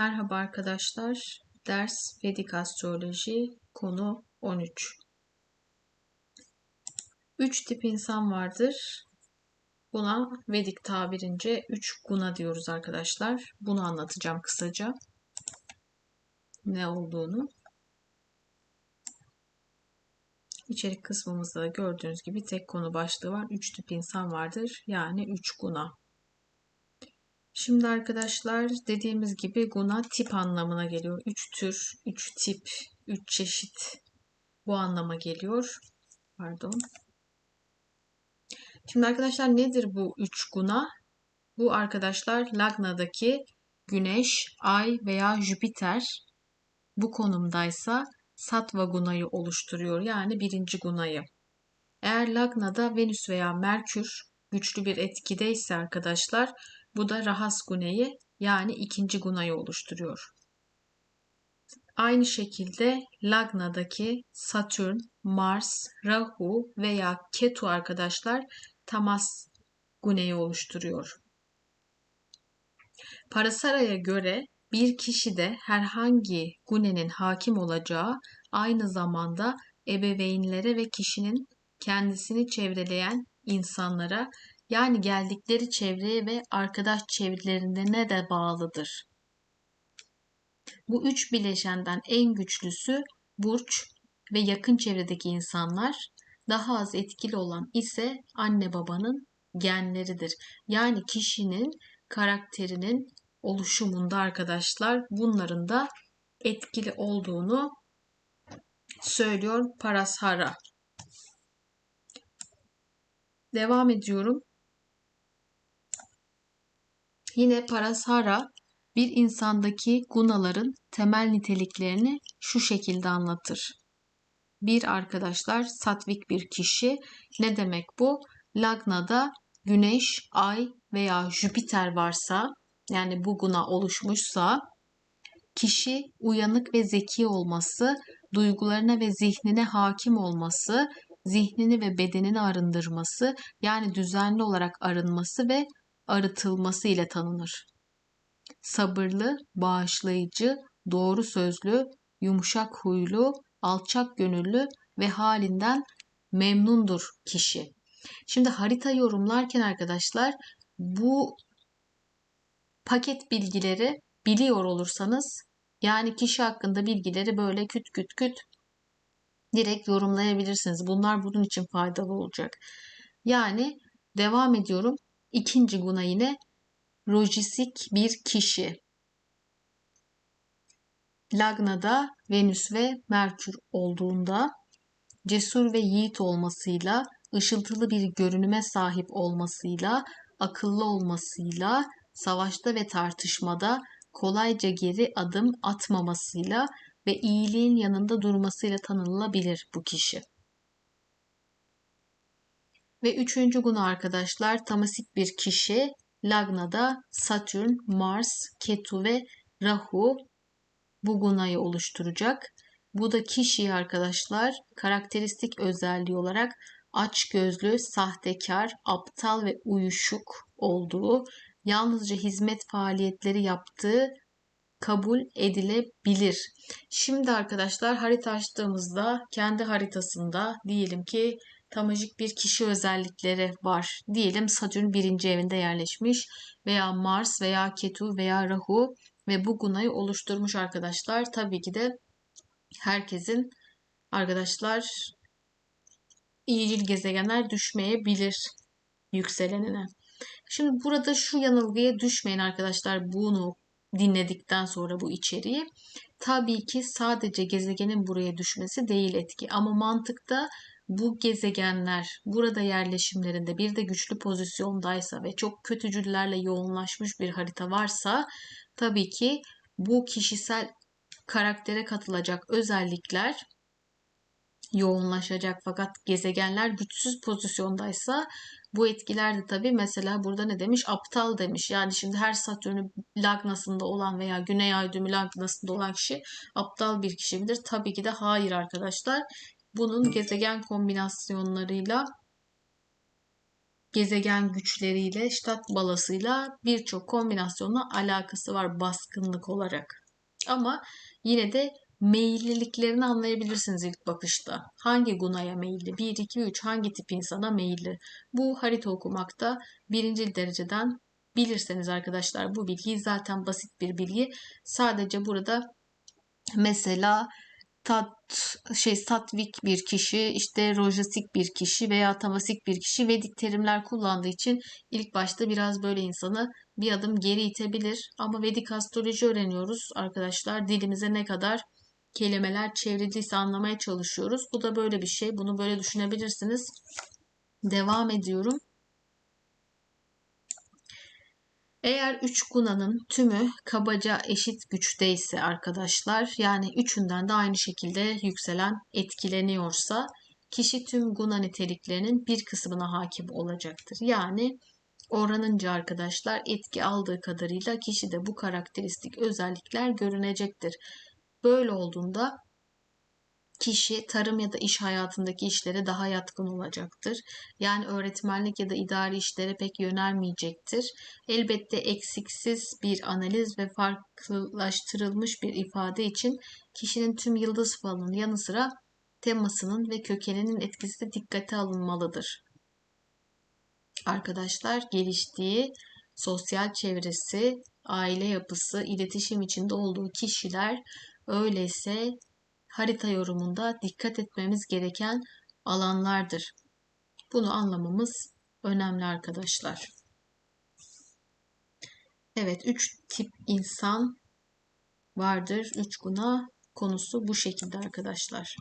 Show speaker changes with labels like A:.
A: Merhaba arkadaşlar. Ders Vedik Astroloji konu 13. Üç tip insan vardır. Buna Vedik tabirince 3 guna diyoruz arkadaşlar. Bunu anlatacağım kısaca. Ne olduğunu. İçerik kısmımızda da gördüğünüz gibi tek konu başlığı var. 3 tip insan vardır. Yani 3 guna. Şimdi arkadaşlar dediğimiz gibi guna tip anlamına geliyor. Üç tür, üç tip, üç çeşit bu anlama geliyor. Pardon. Şimdi arkadaşlar nedir bu üç guna? Bu arkadaşlar Lagna'daki Güneş, Ay veya Jüpiter bu konumdaysa Sattva gunayı oluşturuyor. Yani birinci gunayı. Eğer Lagna'da Venüs veya Merkür güçlü bir etkideyse arkadaşlar bu da Rahas Gune'yi yani ikinci Guna'yı oluşturuyor. Aynı şekilde Lagna'daki Satürn, Mars, Rahu veya Ketu arkadaşlar Tamas Gune'yi oluşturuyor. Parasara'ya göre bir kişi de herhangi Gune'nin hakim olacağı aynı zamanda ebeveynlere ve kişinin kendisini çevreleyen insanlara yani geldikleri çevreye ve arkadaş çevrelerine de bağlıdır. Bu üç bileşenden en güçlüsü burç ve yakın çevredeki insanlar, daha az etkili olan ise anne babanın genleridir. Yani kişinin karakterinin oluşumunda arkadaşlar bunların da etkili olduğunu söylüyor Parashara. Devam ediyorum. Yine Parasara bir insandaki gunaların temel niteliklerini şu şekilde anlatır. Bir arkadaşlar satvik bir kişi. Ne demek bu? Lagna'da Güneş, Ay veya Jüpiter varsa yani bu guna oluşmuşsa kişi uyanık ve zeki olması, duygularına ve zihnine hakim olması, zihnini ve bedenini arındırması yani düzenli olarak arınması ve arıtılması ile tanınır. Sabırlı, bağışlayıcı, doğru sözlü, yumuşak huylu, alçak gönüllü ve halinden memnundur kişi. Şimdi harita yorumlarken arkadaşlar bu paket bilgileri biliyor olursanız yani kişi hakkında bilgileri böyle küt küt küt direkt yorumlayabilirsiniz. Bunlar bunun için faydalı olacak. Yani devam ediyorum. İkinci guna yine lojistik bir kişi. Lagna'da Venüs ve Merkür olduğunda cesur ve yiğit olmasıyla, ışıltılı bir görünüme sahip olmasıyla, akıllı olmasıyla, savaşta ve tartışmada kolayca geri adım atmamasıyla ve iyiliğin yanında durmasıyla tanınılabilir bu kişi. Ve üçüncü gün arkadaşlar tamasik bir kişi Lagna'da Satürn, Mars, Ketu ve Rahu bu gunayı oluşturacak. Bu da kişiyi arkadaşlar karakteristik özelliği olarak aç gözlü, sahtekar, aptal ve uyuşuk olduğu, yalnızca hizmet faaliyetleri yaptığı kabul edilebilir. Şimdi arkadaşlar harita açtığımızda kendi haritasında diyelim ki tamajik bir kişi özellikleri var. Diyelim Satürn birinci evinde yerleşmiş veya Mars veya Ketu veya Rahu ve bu gunayı oluşturmuş arkadaşlar. Tabii ki de herkesin arkadaşlar iyicil gezegenler düşmeyebilir yükselenine. Şimdi burada şu yanılgıya düşmeyin arkadaşlar bunu dinledikten sonra bu içeriği. Tabii ki sadece gezegenin buraya düşmesi değil etki ama mantıkta bu gezegenler burada yerleşimlerinde bir de güçlü pozisyondaysa ve çok kötücüllerle yoğunlaşmış bir harita varsa tabii ki bu kişisel karaktere katılacak özellikler yoğunlaşacak fakat gezegenler güçsüz pozisyondaysa bu etkiler de tabii mesela burada ne demiş? Aptal demiş. Yani şimdi her Satürn'ü lagnasında olan veya Güney Ay lagnasında olan kişi aptal bir kişi midir? Tabii ki de hayır arkadaşlar bunun gezegen kombinasyonlarıyla gezegen güçleriyle, ştat balasıyla birçok kombinasyonla alakası var baskınlık olarak. Ama yine de meyilliliklerini anlayabilirsiniz ilk bakışta. Hangi gunaya meyilli? 1, 2, 3 hangi tip insana meyilli? Bu harita okumakta birinci dereceden bilirseniz arkadaşlar bu bilgi zaten basit bir bilgi. Sadece burada mesela tat şey satvik bir kişi, işte rojasik bir kişi veya tamasik bir kişi Vedik terimler kullandığı için ilk başta biraz böyle insanı bir adım geri itebilir. Ama Vedik astroloji öğreniyoruz arkadaşlar. Dilimize ne kadar kelimeler çevriliyse anlamaya çalışıyoruz. Bu da böyle bir şey. Bunu böyle düşünebilirsiniz. Devam ediyorum. Eğer 3 gunanın tümü kabaca eşit güçteyse arkadaşlar yani üçünden de aynı şekilde yükselen etkileniyorsa kişi tüm guna niteliklerinin bir kısmına hakim olacaktır. Yani oranınca arkadaşlar etki aldığı kadarıyla kişide bu karakteristik özellikler görünecektir. Böyle olduğunda kişi tarım ya da iş hayatındaki işlere daha yatkın olacaktır. Yani öğretmenlik ya da idari işlere pek yönelmeyecektir. Elbette eksiksiz bir analiz ve farklılaştırılmış bir ifade için kişinin tüm yıldız falının yanı sıra temasının ve kökeninin etkisi de dikkate alınmalıdır. Arkadaşlar geliştiği sosyal çevresi, aile yapısı, iletişim içinde olduğu kişiler öyleyse harita yorumunda dikkat etmemiz gereken alanlardır. Bunu anlamamız önemli arkadaşlar. Evet, üç tip insan vardır. Üç guna konusu bu şekilde arkadaşlar.